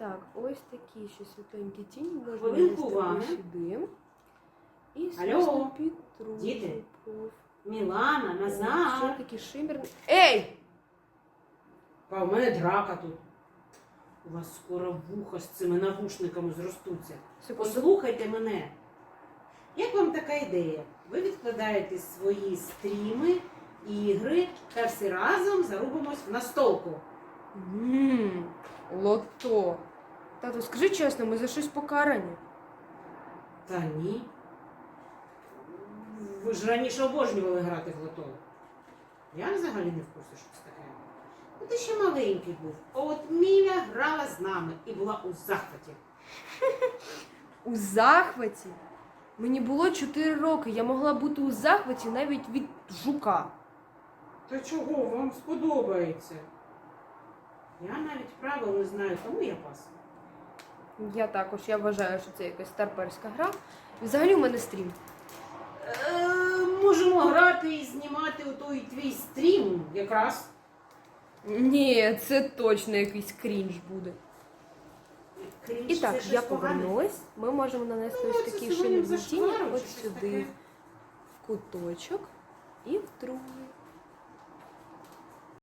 Так, ось такі ще світленькі тіні можна Хвилинку нанести сюди. І Алло, звісно, діти. Мілана, Ще Назар. такі шимерні. Ей! А в мене драка тут. У вас скоро вуха з цими навушниками зростуться. Секунду. Послухайте мене. Як вам така ідея? Ви відкладаєте свої стріми, ігри та всі разом зарубимось в настолку. Ммм, лото. Тато, скажи чесно, ми за щось покарані. Та ні. Ви ж раніше обожнювали грати в лото. Я взагалі не в курсі, що це таке. Ну, ти ще маленький був. А от Міля грала з нами і була у захваті. У захваті? Мені було 4 роки, я могла бути у захваті навіть від жука. Та чого вам сподобається? Я навіть правил не знаю, тому я пас. Я також, я вважаю, що це якась старперська гра. Взагалі у мене стрім. Е, можемо грати і знімати у той твій стрім якраз. Ні, це точно якийсь крінж буде. Крінж, І це так, щось я погане. повернулась. Ми можемо нанести Ну, ось це такі зашквару чи ось сюди, таке. в куточок і в другий.